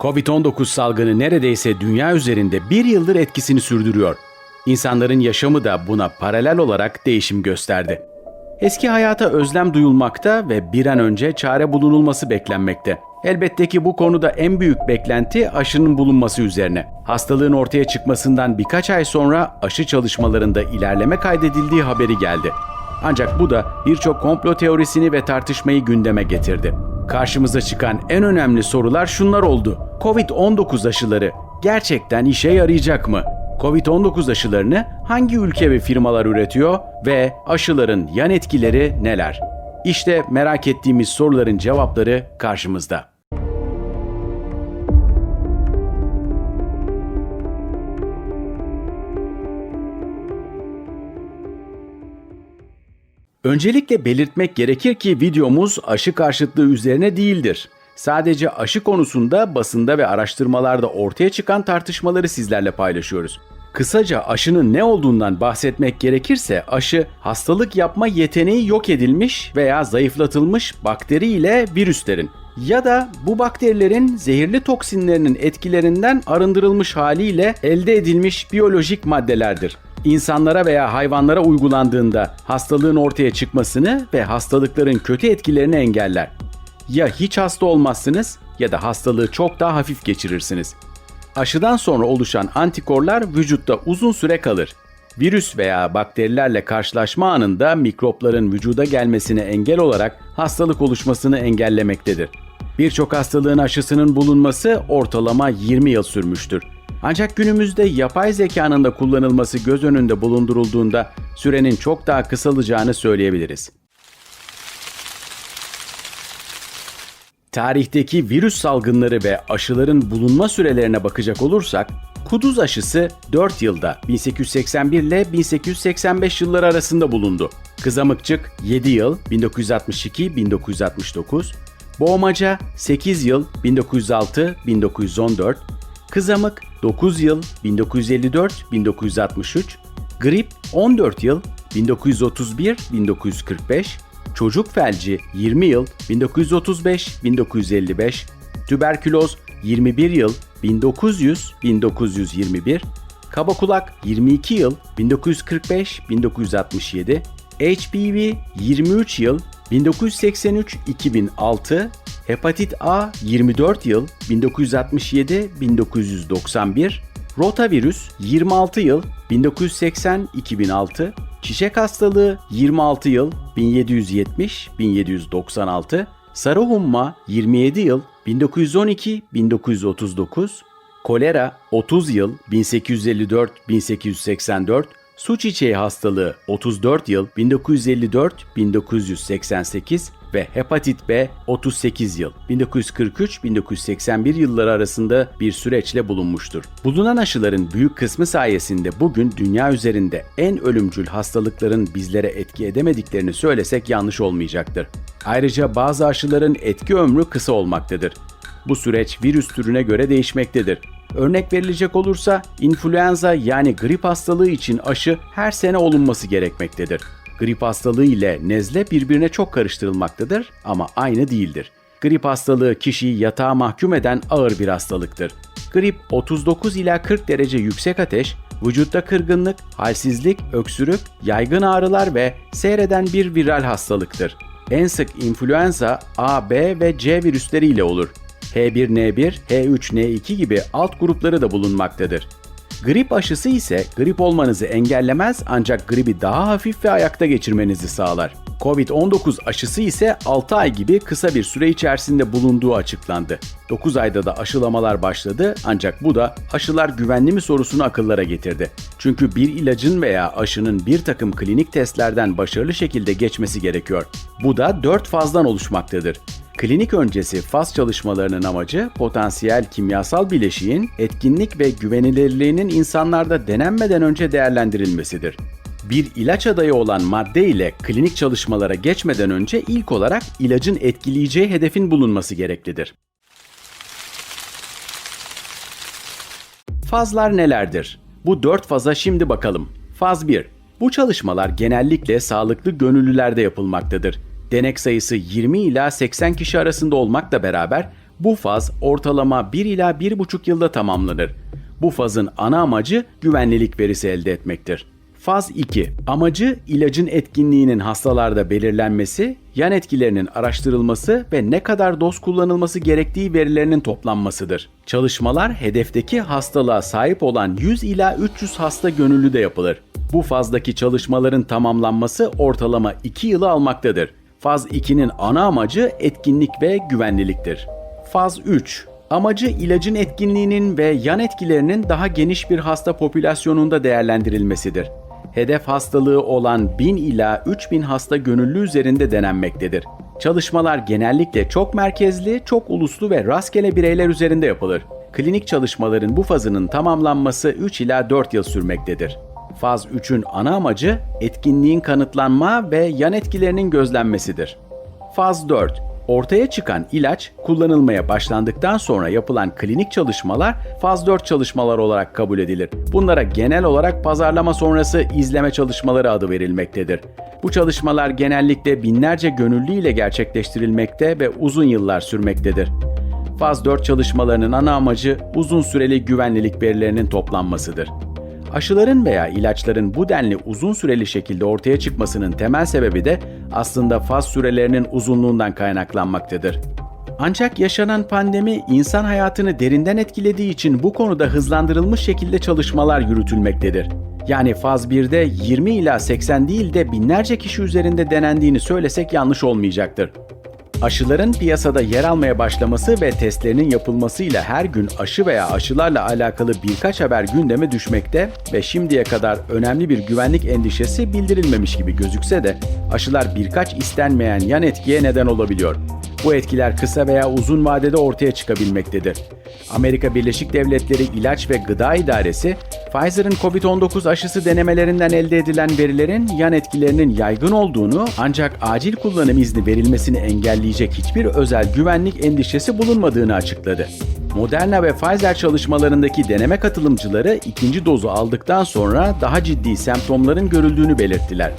Covid-19 salgını neredeyse dünya üzerinde bir yıldır etkisini sürdürüyor. İnsanların yaşamı da buna paralel olarak değişim gösterdi. Eski hayata özlem duyulmakta ve bir an önce çare bulunulması beklenmekte. Elbette ki bu konuda en büyük beklenti aşının bulunması üzerine. Hastalığın ortaya çıkmasından birkaç ay sonra aşı çalışmalarında ilerleme kaydedildiği haberi geldi. Ancak bu da birçok komplo teorisini ve tartışmayı gündeme getirdi. Karşımıza çıkan en önemli sorular şunlar oldu. Covid-19 aşıları gerçekten işe yarayacak mı? Covid-19 aşılarını hangi ülke ve firmalar üretiyor ve aşıların yan etkileri neler? İşte merak ettiğimiz soruların cevapları karşımızda. Öncelikle belirtmek gerekir ki videomuz aşı karşıtlığı üzerine değildir. Sadece aşı konusunda basında ve araştırmalarda ortaya çıkan tartışmaları sizlerle paylaşıyoruz. Kısaca aşının ne olduğundan bahsetmek gerekirse aşı hastalık yapma yeteneği yok edilmiş veya zayıflatılmış bakteri ile virüslerin ya da bu bakterilerin zehirli toksinlerinin etkilerinden arındırılmış haliyle elde edilmiş biyolojik maddelerdir. İnsanlara veya hayvanlara uygulandığında hastalığın ortaya çıkmasını ve hastalıkların kötü etkilerini engeller. Ya hiç hasta olmazsınız ya da hastalığı çok daha hafif geçirirsiniz. Aşıdan sonra oluşan antikorlar vücutta uzun süre kalır. Virüs veya bakterilerle karşılaşma anında mikropların vücuda gelmesine engel olarak hastalık oluşmasını engellemektedir. Birçok hastalığın aşısının bulunması ortalama 20 yıl sürmüştür. Ancak günümüzde yapay zekanın da kullanılması göz önünde bulundurulduğunda sürenin çok daha kısalacağını söyleyebiliriz. Tarihteki virüs salgınları ve aşıların bulunma sürelerine bakacak olursak, kuduz aşısı 4 yılda 1881 ile 1885 yılları arasında bulundu. Kızamıkçık 7 yıl 1962-1969, boğmaca 8 yıl 1906-1914, kızamık 9 yıl 1954-1963, grip 14 yıl 1931-1945, çocuk felci 20 yıl 1935-1955, tüberküloz 21 yıl 1900-1921, kaba kulak 22 yıl 1945-1967, HPV 23 yıl 1983-2006, hepatit A 24 yıl 1967-1991, rotavirüs 26 yıl 1980-2006, çiçek hastalığı 26 yıl 1770-1796, sarı humma 27 yıl 1912-1939, kolera 30 yıl 1854-1884, su çiçeği hastalığı 34 yıl 1954-1988 ve hepatit B 38 yıl 1943-1981 yılları arasında bir süreçle bulunmuştur. Bulunan aşıların büyük kısmı sayesinde bugün dünya üzerinde en ölümcül hastalıkların bizlere etki edemediklerini söylesek yanlış olmayacaktır. Ayrıca bazı aşıların etki ömrü kısa olmaktadır. Bu süreç virüs türüne göre değişmektedir. Örnek verilecek olursa influenza yani grip hastalığı için aşı her sene olunması gerekmektedir. Grip hastalığı ile nezle birbirine çok karıştırılmaktadır ama aynı değildir. Grip hastalığı kişiyi yatağa mahkum eden ağır bir hastalıktır. Grip 39 ila 40 derece yüksek ateş, vücutta kırgınlık, halsizlik, öksürük, yaygın ağrılar ve seyreden bir viral hastalıktır. En sık influenza A, B ve C virüsleriyle olur. H1N1, H3N2 gibi alt grupları da bulunmaktadır. Grip aşısı ise grip olmanızı engellemez ancak gribi daha hafif ve ayakta geçirmenizi sağlar. Covid-19 aşısı ise 6 ay gibi kısa bir süre içerisinde bulunduğu açıklandı. 9 ayda da aşılamalar başladı ancak bu da aşılar güvenli mi sorusunu akıllara getirdi. Çünkü bir ilacın veya aşının bir takım klinik testlerden başarılı şekilde geçmesi gerekiyor. Bu da 4 fazdan oluşmaktadır. Klinik öncesi faz çalışmalarının amacı potansiyel kimyasal bileşiğin etkinlik ve güvenilirliğinin insanlarda denenmeden önce değerlendirilmesidir. Bir ilaç adayı olan madde ile klinik çalışmalara geçmeden önce ilk olarak ilacın etkileyeceği hedefin bulunması gereklidir. Fazlar nelerdir? Bu dört faza şimdi bakalım. Faz 1. Bu çalışmalar genellikle sağlıklı gönüllülerde yapılmaktadır. Denek sayısı 20 ila 80 kişi arasında olmakla beraber Bu faz ortalama 1 ila 1,5 yılda tamamlanır. Bu fazın ana amacı güvenlilik verisi elde etmektir. Faz 2. Amacı ilacın etkinliğinin hastalarda belirlenmesi, yan etkilerinin araştırılması ve ne kadar doz kullanılması gerektiği verilerinin toplanmasıdır. Çalışmalar hedefteki hastalığa sahip olan 100 ila 300 hasta gönüllü de yapılır. Bu fazdaki çalışmaların tamamlanması ortalama 2 yılı almaktadır. Faz 2'nin ana amacı etkinlik ve güvenliliktir. Faz 3 Amacı ilacın etkinliğinin ve yan etkilerinin daha geniş bir hasta popülasyonunda değerlendirilmesidir. Hedef hastalığı olan 1000 ila 3000 hasta gönüllü üzerinde denenmektedir. Çalışmalar genellikle çok merkezli, çok uluslu ve rastgele bireyler üzerinde yapılır. Klinik çalışmaların bu fazının tamamlanması 3 ila 4 yıl sürmektedir. Faz 3'ün ana amacı etkinliğin kanıtlanma ve yan etkilerinin gözlenmesidir. Faz 4 Ortaya çıkan ilaç kullanılmaya başlandıktan sonra yapılan klinik çalışmalar faz 4 çalışmalar olarak kabul edilir. Bunlara genel olarak pazarlama sonrası izleme çalışmaları adı verilmektedir. Bu çalışmalar genellikle binlerce gönüllü ile gerçekleştirilmekte ve uzun yıllar sürmektedir. Faz 4 çalışmalarının ana amacı uzun süreli güvenlilik verilerinin toplanmasıdır. Aşıların veya ilaçların bu denli uzun süreli şekilde ortaya çıkmasının temel sebebi de aslında faz sürelerinin uzunluğundan kaynaklanmaktadır. Ancak yaşanan pandemi insan hayatını derinden etkilediği için bu konuda hızlandırılmış şekilde çalışmalar yürütülmektedir. Yani faz 1'de 20 ila 80 değil de binlerce kişi üzerinde denendiğini söylesek yanlış olmayacaktır. Aşıların piyasada yer almaya başlaması ve testlerinin yapılmasıyla her gün aşı veya aşılarla alakalı birkaç haber gündeme düşmekte ve şimdiye kadar önemli bir güvenlik endişesi bildirilmemiş gibi gözükse de aşılar birkaç istenmeyen yan etkiye neden olabiliyor. Bu etkiler kısa veya uzun vadede ortaya çıkabilmektedir. Amerika Birleşik Devletleri İlaç ve Gıda İdaresi, Pfizer'ın COVID-19 aşısı denemelerinden elde edilen verilerin yan etkilerinin yaygın olduğunu ancak acil kullanım izni verilmesini engelleyecek hiçbir özel güvenlik endişesi bulunmadığını açıkladı. Moderna ve Pfizer çalışmalarındaki deneme katılımcıları ikinci dozu aldıktan sonra daha ciddi semptomların görüldüğünü belirttiler.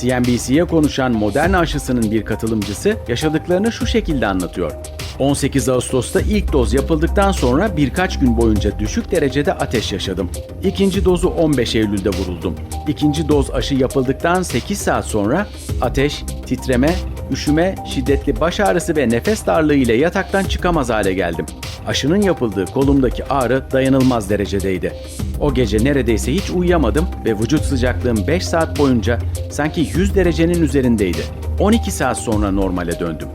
CNBC'ye konuşan Moderna aşısının bir katılımcısı yaşadıklarını şu şekilde anlatıyor. 18 Ağustos'ta ilk doz yapıldıktan sonra birkaç gün boyunca düşük derecede ateş yaşadım. İkinci dozu 15 Eylül'de vuruldum. İkinci doz aşı yapıldıktan 8 saat sonra ateş, titreme, üşüme, şiddetli baş ağrısı ve nefes darlığı ile yataktan çıkamaz hale geldim. Aşının yapıldığı kolumdaki ağrı dayanılmaz derecedeydi. O gece neredeyse hiç uyuyamadım ve vücut sıcaklığım 5 saat boyunca sanki 100 derecenin üzerindeydi. 12 saat sonra normale döndüm.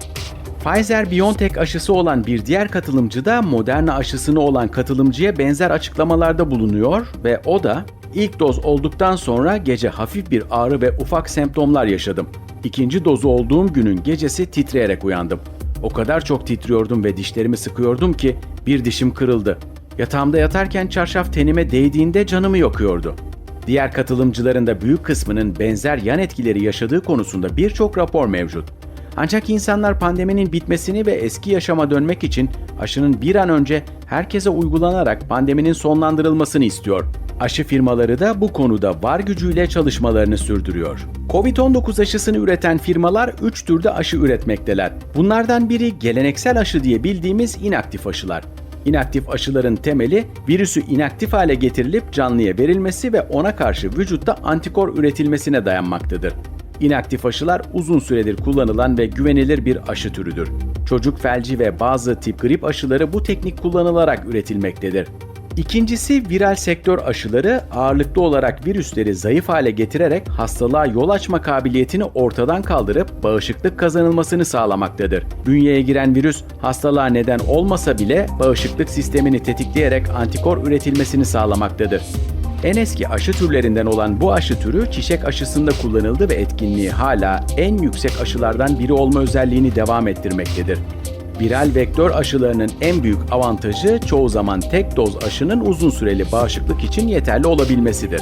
Pfizer-BioNTech aşısı olan bir diğer katılımcı da Moderna aşısını olan katılımcıya benzer açıklamalarda bulunuyor ve o da ilk doz olduktan sonra gece hafif bir ağrı ve ufak semptomlar yaşadım. İkinci dozu olduğum günün gecesi titreyerek uyandım. O kadar çok titriyordum ve dişlerimi sıkıyordum ki bir dişim kırıldı. Yatağımda yatarken çarşaf tenime değdiğinde canımı yakıyordu. Diğer katılımcıların da büyük kısmının benzer yan etkileri yaşadığı konusunda birçok rapor mevcut. Ancak insanlar pandeminin bitmesini ve eski yaşama dönmek için aşının bir an önce herkese uygulanarak pandeminin sonlandırılmasını istiyor. Aşı firmaları da bu konuda var gücüyle çalışmalarını sürdürüyor. Covid-19 aşısını üreten firmalar 3 türde aşı üretmekteler. Bunlardan biri geleneksel aşı diye bildiğimiz inaktif aşılar. İnaktif aşıların temeli virüsü inaktif hale getirilip canlıya verilmesi ve ona karşı vücutta antikor üretilmesine dayanmaktadır. İnaktif aşılar uzun süredir kullanılan ve güvenilir bir aşı türüdür. Çocuk felci ve bazı tip grip aşıları bu teknik kullanılarak üretilmektedir. İkincisi viral sektör aşıları ağırlıklı olarak virüsleri zayıf hale getirerek hastalığa yol açma kabiliyetini ortadan kaldırıp bağışıklık kazanılmasını sağlamaktadır. Bünyeye giren virüs hastalığa neden olmasa bile bağışıklık sistemini tetikleyerek antikor üretilmesini sağlamaktadır. En eski aşı türlerinden olan bu aşı türü çiçek aşısında kullanıldı ve etkinliği hala en yüksek aşılardan biri olma özelliğini devam ettirmektedir. Viral vektör aşılarının en büyük avantajı çoğu zaman tek doz aşının uzun süreli bağışıklık için yeterli olabilmesidir.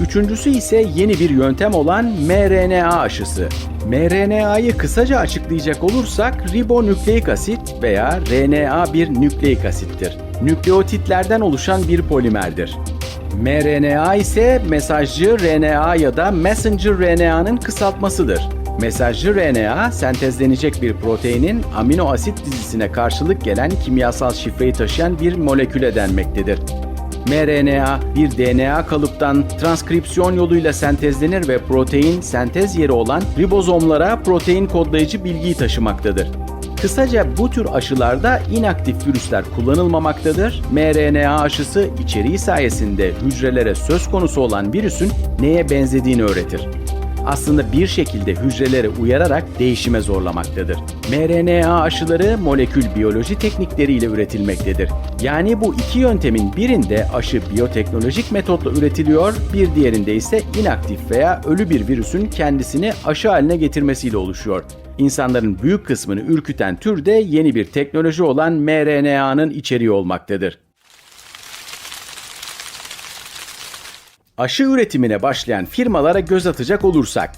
Üçüncüsü ise yeni bir yöntem olan mRNA aşısı. mRNA'yı kısaca açıklayacak olursak ribonükleik asit veya RNA bir nükleik asittir. Nükleotitlerden oluşan bir polimerdir. mRNA ise mesajcı RNA ya da messenger RNA'nın kısaltmasıdır. Mesajcı RNA, sentezlenecek bir proteinin amino asit dizisine karşılık gelen kimyasal şifreyi taşıyan bir moleküle denmektedir. mRNA bir DNA kalıptan transkripsiyon yoluyla sentezlenir ve protein sentez yeri olan ribozomlara protein kodlayıcı bilgiyi taşımaktadır. Kısaca bu tür aşılarda inaktif virüsler kullanılmamaktadır. mRNA aşısı içeriği sayesinde hücrelere söz konusu olan virüsün neye benzediğini öğretir aslında bir şekilde hücreleri uyararak değişime zorlamaktadır. mRNA aşıları molekül biyoloji teknikleriyle üretilmektedir. Yani bu iki yöntemin birinde aşı biyoteknolojik metotla üretiliyor, bir diğerinde ise inaktif veya ölü bir virüsün kendisini aşı haline getirmesiyle oluşuyor. İnsanların büyük kısmını ürküten tür de yeni bir teknoloji olan mRNA'nın içeriği olmaktadır. Aşı üretimine başlayan firmalara göz atacak olursak,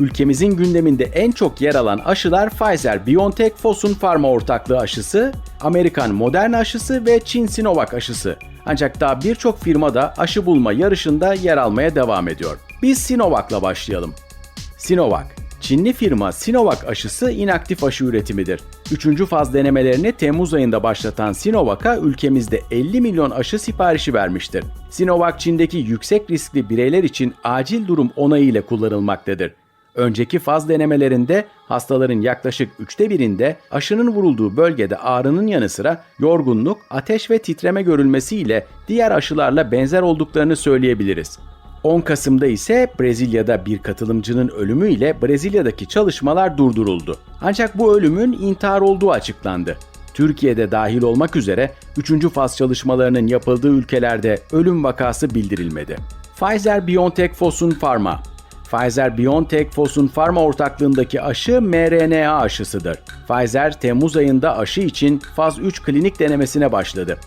ülkemizin gündeminde en çok yer alan aşılar Pfizer-BioNTech Fosun Pharma ortaklığı aşısı, Amerikan Moderna aşısı ve Çin Sinovac aşısı. Ancak daha birçok firma da aşı bulma yarışında yer almaya devam ediyor. Biz Sinovac'la başlayalım. Sinovac Çinli firma Sinovac aşısı inaktif aşı üretimidir. Üçüncü faz denemelerini Temmuz ayında başlatan Sinovac'a ülkemizde 50 milyon aşı siparişi vermiştir. Sinovac Çin'deki yüksek riskli bireyler için acil durum onayı ile kullanılmaktadır. Önceki faz denemelerinde hastaların yaklaşık üçte birinde aşının vurulduğu bölgede ağrının yanı sıra yorgunluk, ateş ve titreme görülmesiyle diğer aşılarla benzer olduklarını söyleyebiliriz. 10 Kasım'da ise Brezilya'da bir katılımcının ölümüyle Brezilya'daki çalışmalar durduruldu. Ancak bu ölümün intihar olduğu açıklandı. Türkiye'de dahil olmak üzere 3. faz çalışmalarının yapıldığı ülkelerde ölüm vakası bildirilmedi. Pfizer-BioNTech Fosun Pharma Pfizer-BioNTech Fosun Pharma ortaklığındaki aşı mRNA aşısıdır. Pfizer, Temmuz ayında aşı için faz 3 klinik denemesine başladı.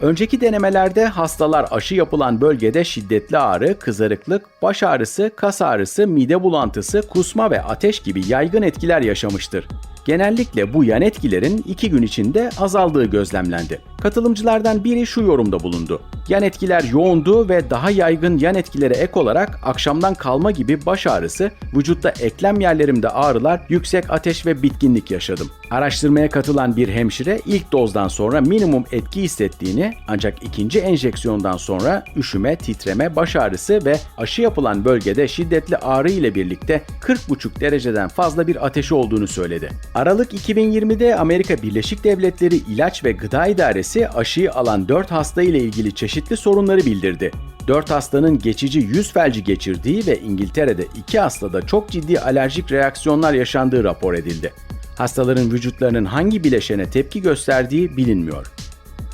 Önceki denemelerde hastalar aşı yapılan bölgede şiddetli ağrı, kızarıklık, baş ağrısı, kas ağrısı, mide bulantısı, kusma ve ateş gibi yaygın etkiler yaşamıştır. Genellikle bu yan etkilerin 2 gün içinde azaldığı gözlemlendi. Katılımcılardan biri şu yorumda bulundu. Yan etkiler yoğundu ve daha yaygın yan etkilere ek olarak akşamdan kalma gibi baş ağrısı, vücutta eklem yerlerimde ağrılar, yüksek ateş ve bitkinlik yaşadım. Araştırmaya katılan bir hemşire ilk dozdan sonra minimum etki hissettiğini ancak ikinci enjeksiyondan sonra üşüme, titreme, baş ağrısı ve aşı yapılan bölgede şiddetli ağrı ile birlikte 40,5 dereceden fazla bir ateşi olduğunu söyledi. Aralık 2020'de Amerika Birleşik Devletleri İlaç ve Gıda İdaresi aşıyı alan 4 hasta ile ilgili çeşitli sorunları bildirdi. 4 hastanın geçici yüz felci geçirdiği ve İngiltere'de 2 hastada çok ciddi alerjik reaksiyonlar yaşandığı rapor edildi. Hastaların vücutlarının hangi bileşene tepki gösterdiği bilinmiyor.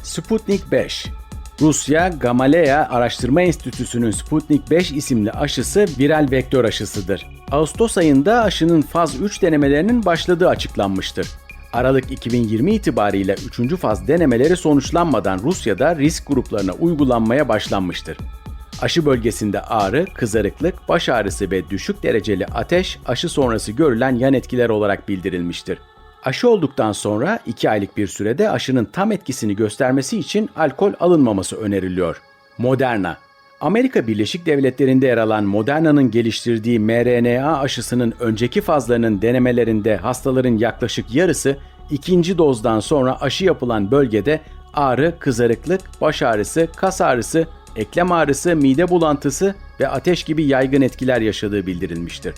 Sputnik 5 Rusya Gamaleya Araştırma Enstitüsü'nün Sputnik 5 isimli aşısı viral vektör aşısıdır. Ağustos ayında aşının faz 3 denemelerinin başladığı açıklanmıştır. Aralık 2020 itibariyle 3. faz denemeleri sonuçlanmadan Rusya'da risk gruplarına uygulanmaya başlanmıştır. Aşı bölgesinde ağrı, kızarıklık, baş ağrısı ve düşük dereceli ateş aşı sonrası görülen yan etkiler olarak bildirilmiştir. Aşı olduktan sonra 2 aylık bir sürede aşının tam etkisini göstermesi için alkol alınmaması öneriliyor. Moderna Amerika Birleşik Devletleri'nde yer alan Moderna'nın geliştirdiği mRNA aşısının önceki fazlarının denemelerinde hastaların yaklaşık yarısı ikinci dozdan sonra aşı yapılan bölgede ağrı, kızarıklık, baş ağrısı, kas ağrısı, eklem ağrısı, mide bulantısı ve ateş gibi yaygın etkiler yaşadığı bildirilmiştir.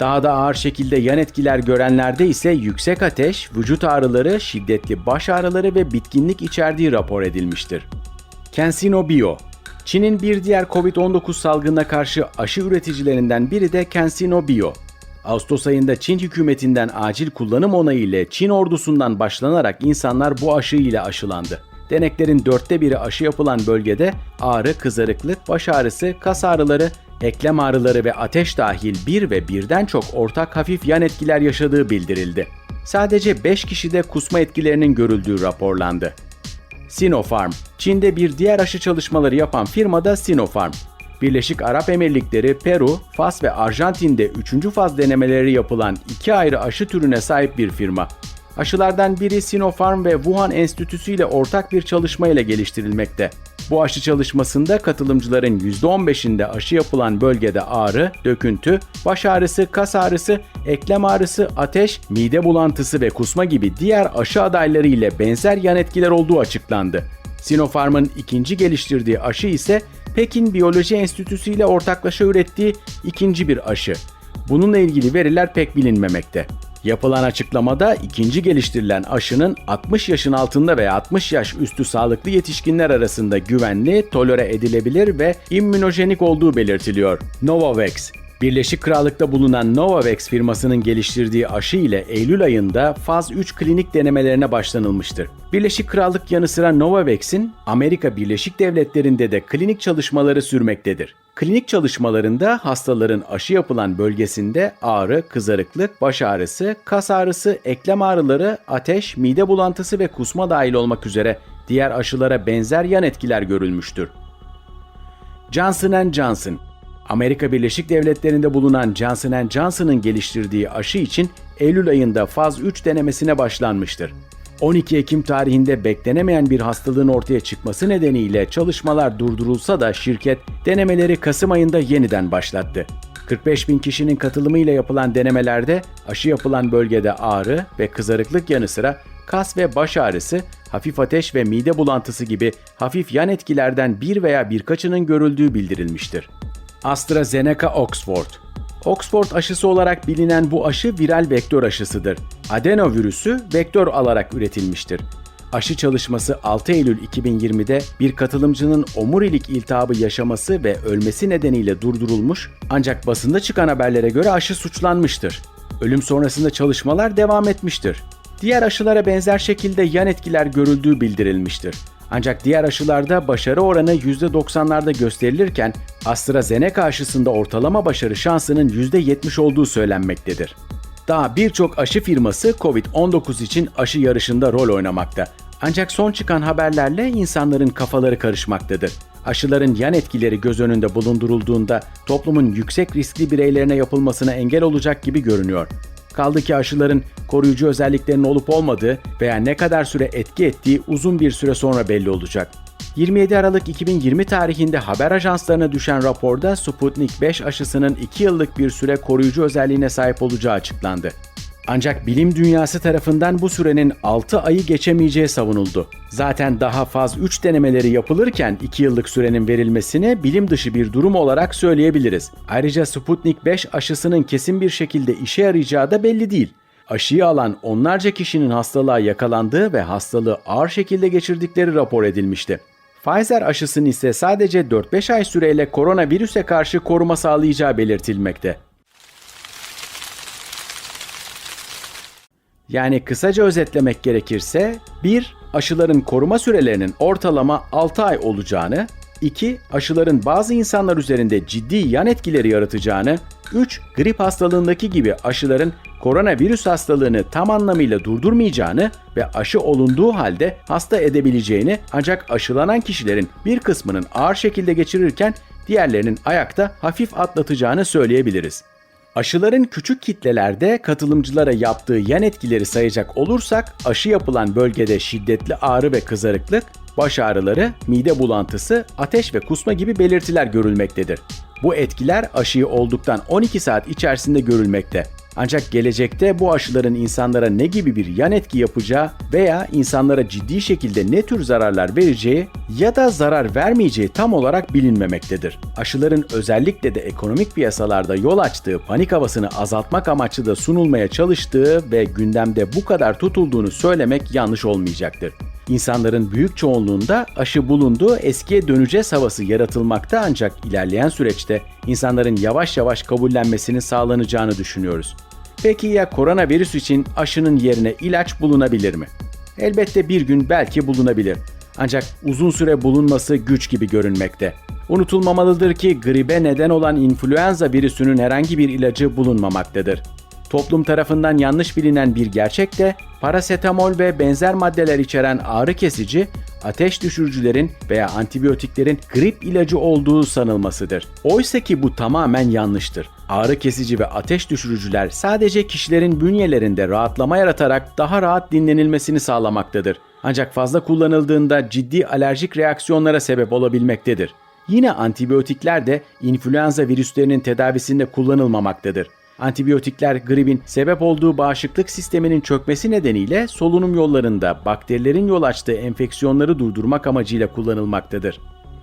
Daha da ağır şekilde yan etkiler görenlerde ise yüksek ateş, vücut ağrıları, şiddetli baş ağrıları ve bitkinlik içerdiği rapor edilmiştir. CanSino Bio Çin'in bir diğer Covid-19 salgınına karşı aşı üreticilerinden biri de CanSino Bio. Ağustos ayında Çin hükümetinden acil kullanım onayı ile Çin ordusundan başlanarak insanlar bu aşı ile aşılandı. Deneklerin dörtte biri aşı yapılan bölgede ağrı, kızarıklık, baş ağrısı, kas ağrıları, eklem ağrıları ve ateş dahil bir ve birden çok ortak hafif yan etkiler yaşadığı bildirildi. Sadece 5 kişide kusma etkilerinin görüldüğü raporlandı. Sinopharm, Çin'de bir diğer aşı çalışmaları yapan firma da Sinopharm. Birleşik Arap Emirlikleri, Peru, Fas ve Arjantin'de 3. faz denemeleri yapılan iki ayrı aşı türüne sahip bir firma. Aşılardan biri Sinopharm ve Wuhan Enstitüsü ile ortak bir çalışma ile geliştirilmekte. Bu aşı çalışmasında katılımcıların %15'inde aşı yapılan bölgede ağrı, döküntü, baş ağrısı, kas ağrısı, eklem ağrısı, ateş, mide bulantısı ve kusma gibi diğer aşı adayları ile benzer yan etkiler olduğu açıklandı. Sinopharm'ın ikinci geliştirdiği aşı ise Pekin Biyoloji Enstitüsü ile ortaklaşa ürettiği ikinci bir aşı. Bununla ilgili veriler pek bilinmemekte. Yapılan açıklamada ikinci geliştirilen aşının 60 yaşın altında veya 60 yaş üstü sağlıklı yetişkinler arasında güvenli, tolere edilebilir ve immünojenik olduğu belirtiliyor. Novavax Birleşik Krallık'ta bulunan Novavax firmasının geliştirdiği aşı ile Eylül ayında faz 3 klinik denemelerine başlanılmıştır. Birleşik Krallık yanı sıra Novavax'in Amerika Birleşik Devletleri'nde de klinik çalışmaları sürmektedir. Klinik çalışmalarında hastaların aşı yapılan bölgesinde ağrı, kızarıklık, baş ağrısı, kas ağrısı, eklem ağrıları, ateş, mide bulantısı ve kusma dahil olmak üzere diğer aşılara benzer yan etkiler görülmüştür. Johnson Johnson Amerika Birleşik Devletleri'nde bulunan Johnson Johnson'ın geliştirdiği aşı için Eylül ayında faz 3 denemesine başlanmıştır. 12 Ekim tarihinde beklenemeyen bir hastalığın ortaya çıkması nedeniyle çalışmalar durdurulsa da şirket denemeleri Kasım ayında yeniden başlattı. 45 bin kişinin katılımıyla yapılan denemelerde aşı yapılan bölgede ağrı ve kızarıklık yanı sıra kas ve baş ağrısı, hafif ateş ve mide bulantısı gibi hafif yan etkilerden bir veya birkaçının görüldüğü bildirilmiştir. AstraZeneca Oxford Oxford aşısı olarak bilinen bu aşı viral vektör aşısıdır. Adenovirüsü vektör alarak üretilmiştir. Aşı çalışması 6 Eylül 2020'de bir katılımcının omurilik iltihabı yaşaması ve ölmesi nedeniyle durdurulmuş ancak basında çıkan haberlere göre aşı suçlanmıştır. Ölüm sonrasında çalışmalar devam etmiştir. Diğer aşılara benzer şekilde yan etkiler görüldüğü bildirilmiştir. Ancak diğer aşılarda başarı oranı %90'larda gösterilirken AstraZeneca aşısında ortalama başarı şansının %70 olduğu söylenmektedir. Daha birçok aşı firması COVID-19 için aşı yarışında rol oynamakta. Ancak son çıkan haberlerle insanların kafaları karışmaktadır. Aşıların yan etkileri göz önünde bulundurulduğunda toplumun yüksek riskli bireylerine yapılmasına engel olacak gibi görünüyor. Kaldı ki aşıların koruyucu özelliklerinin olup olmadığı veya ne kadar süre etki ettiği uzun bir süre sonra belli olacak. 27 Aralık 2020 tarihinde haber ajanslarına düşen raporda Sputnik 5 aşısının 2 yıllık bir süre koruyucu özelliğine sahip olacağı açıklandı. Ancak bilim dünyası tarafından bu sürenin 6 ayı geçemeyeceği savunuldu. Zaten daha faz 3 denemeleri yapılırken 2 yıllık sürenin verilmesini bilim dışı bir durum olarak söyleyebiliriz. Ayrıca Sputnik 5 aşısının kesin bir şekilde işe yarayacağı da belli değil. Aşıyı alan onlarca kişinin hastalığa yakalandığı ve hastalığı ağır şekilde geçirdikleri rapor edilmişti. Pfizer aşısının ise sadece 4-5 ay süreyle koronavirüse karşı koruma sağlayacağı belirtilmekte. Yani kısaca özetlemek gerekirse 1. Aşıların koruma sürelerinin ortalama 6 ay olacağını, 2. Aşıların bazı insanlar üzerinde ciddi yan etkileri yaratacağını, 3. Grip hastalığındaki gibi aşıların koronavirüs hastalığını tam anlamıyla durdurmayacağını ve aşı olunduğu halde hasta edebileceğini ancak aşılanan kişilerin bir kısmının ağır şekilde geçirirken diğerlerinin ayakta hafif atlatacağını söyleyebiliriz. Aşıların küçük kitlelerde katılımcılara yaptığı yan etkileri sayacak olursak aşı yapılan bölgede şiddetli ağrı ve kızarıklık, baş ağrıları, mide bulantısı, ateş ve kusma gibi belirtiler görülmektedir. Bu etkiler aşıyı olduktan 12 saat içerisinde görülmekte. Ancak gelecekte bu aşıların insanlara ne gibi bir yan etki yapacağı veya insanlara ciddi şekilde ne tür zararlar vereceği ya da zarar vermeyeceği tam olarak bilinmemektedir. Aşıların özellikle de ekonomik piyasalarda yol açtığı panik havasını azaltmak amaçlı da sunulmaya çalıştığı ve gündemde bu kadar tutulduğunu söylemek yanlış olmayacaktır. İnsanların büyük çoğunluğunda aşı bulunduğu eskiye döneceğiz havası yaratılmakta ancak ilerleyen süreçte insanların yavaş yavaş kabullenmesinin sağlanacağını düşünüyoruz. Peki ya koronavirüs için aşının yerine ilaç bulunabilir mi? Elbette bir gün belki bulunabilir. Ancak uzun süre bulunması güç gibi görünmekte. Unutulmamalıdır ki gribe neden olan influenza virüsünün herhangi bir ilacı bulunmamaktadır. Toplum tarafından yanlış bilinen bir gerçek de parasetamol ve benzer maddeler içeren ağrı kesici, ateş düşürücülerin veya antibiyotiklerin grip ilacı olduğu sanılmasıdır. Oysa ki bu tamamen yanlıştır. Ağrı kesici ve ateş düşürücüler sadece kişilerin bünyelerinde rahatlama yaratarak daha rahat dinlenilmesini sağlamaktadır. Ancak fazla kullanıldığında ciddi alerjik reaksiyonlara sebep olabilmektedir. Yine antibiyotikler de influenza virüslerinin tedavisinde kullanılmamaktadır. Antibiyotikler gripin sebep olduğu bağışıklık sisteminin çökmesi nedeniyle solunum yollarında bakterilerin yol açtığı enfeksiyonları durdurmak amacıyla kullanılmaktadır.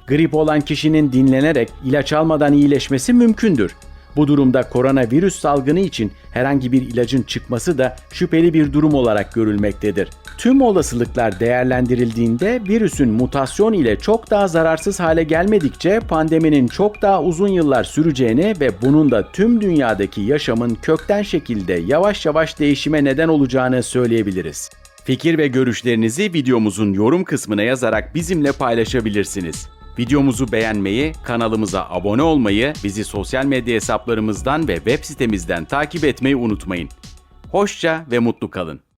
Grip olan kişinin dinlenerek ilaç almadan iyileşmesi mümkündür. Bu durumda koronavirüs salgını için herhangi bir ilacın çıkması da şüpheli bir durum olarak görülmektedir. Tüm olasılıklar değerlendirildiğinde virüsün mutasyon ile çok daha zararsız hale gelmedikçe pandeminin çok daha uzun yıllar süreceğini ve bunun da tüm dünyadaki yaşamın kökten şekilde yavaş yavaş değişime neden olacağını söyleyebiliriz. Fikir ve görüşlerinizi videomuzun yorum kısmına yazarak bizimle paylaşabilirsiniz. Videomuzu beğenmeyi, kanalımıza abone olmayı, bizi sosyal medya hesaplarımızdan ve web sitemizden takip etmeyi unutmayın. Hoşça ve mutlu kalın.